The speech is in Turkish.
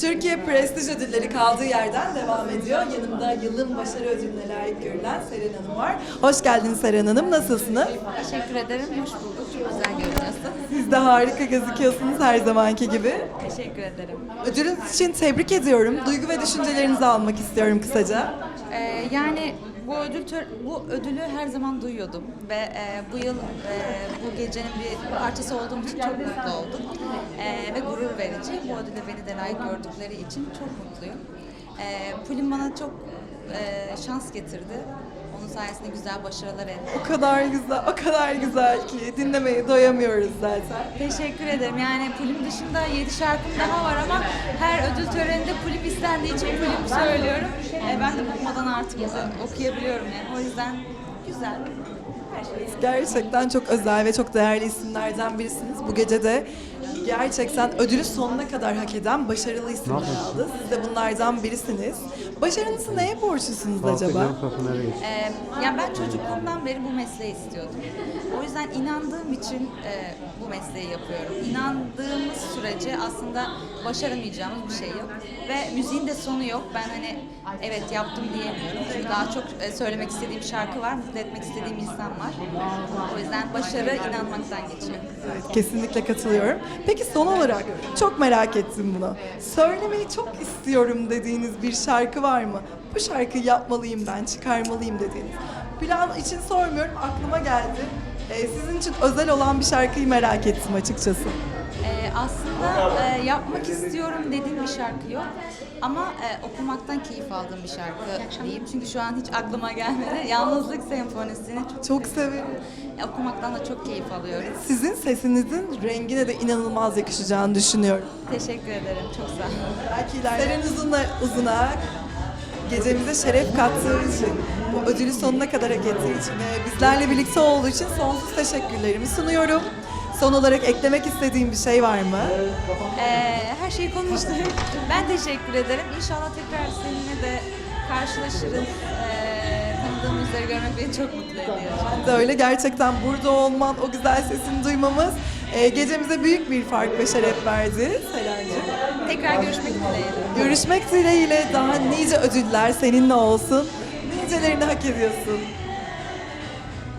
Türkiye Prestij Ödülleri kaldığı yerden devam ediyor. Yanımda yılın başarı ödülüne layık görülen Seren Hanım var. Hoş geldiniz Seren Hanım. Nasılsınız? Teşekkür ederim. Hoş bulduk. Çok. Siz de harika gözüküyorsunuz her zamanki gibi. Teşekkür ederim. Ödülünüz için tebrik ediyorum. Duygu ve düşüncelerinizi almak istiyorum kısaca. Ee, yani bu ödül bu ödülü her zaman duyuyordum ve e, bu yıl e, bu gecenin bir parçası olduğum için çok mutlu oldum E, ve gurur verici. Bu ödüle beni de layık gördükleri için çok mutluyum. E, Pulin bana çok e, şans getirdi. Onun sayesinde güzel başarılar elde O kadar güzel, o kadar güzel ki dinlemeye doyamıyoruz zaten. Teşekkür ederim. Yani Pulim dışında 7 şarkım daha var ama her ödül töreninde Pulim istendiği için Pulim söylüyorum. E, ben de bıkmadan artık okuyabiliyorum yani. O yüzden güzel. Her şey. Gerçekten çok özel ve çok değerli isimlerden birisiniz. Bu gece de gerçekten ödülü sonuna kadar hak eden başarılı isimler aldı. Siz de bunlardan birisiniz. Başarınızı neye borçlusunuz acaba? Ee, yani ben çocukluğumdan beri bu mesleği istiyordum. O yüzden inandığım için e, bu mesleği yapıyorum. İnandığımız sürece aslında başaramayacağımız bir şey yok. Ve müziğin de sonu yok. Ben hani evet yaptım diyemiyorum. Çünkü daha çok e, söylemek istediğim şarkı var, mutlu etmek istediğim insan var. O yüzden başarı inanmaktan geçiyor. Evet, kesinlikle katılıyorum. Peki son olarak çok merak ettim bunu. Söylemeyi çok istiyorum dediğiniz bir şarkı var mı? Bu şarkıyı yapmalıyım ben, çıkarmalıyım dediğiniz. Plan için sormuyorum, aklıma geldi. Ee, sizin için özel olan bir şarkıyı merak ettim açıkçası. Ee, aslında e, yapmak istiyorum dediğim bir şarkı yok. Ama e, okumaktan keyif aldığım bir şarkı diyeyim. Çünkü şu an hiç aklıma gelmedi. Yalnızlık Senfonisi'ni çok, Çok severim. e, okumaktan da çok keyif alıyorum. Sizin sesinizin rengine de inanılmaz yakışacağını düşünüyorum. Teşekkür ederim. Çok sağ olun. Belki ileride Seren Uzun'a, Uzun'a gecemize şeref kattığı için, bu ödülü sonuna kadar hak ettiği için ve bizlerle birlikte olduğu için sonsuz teşekkürlerimi sunuyorum. Son olarak eklemek istediğim bir şey var mı? Ee, her şeyi konuştuk. Ben teşekkür ederim. İnşallah tekrar seninle de karşılaşırız. Ee, tanıdığım yüzleri görmek beni çok mutlu ediyor. Ben de öyle gerçekten burada olman, o güzel sesini duymamız e, gecemize büyük bir fark ve şeref verdi Selen'cim. Tekrar görüşmek dileğiyle. Görüşmek dileğiyle daha nice ödüller seninle olsun. Nicelerini hak ediyorsun.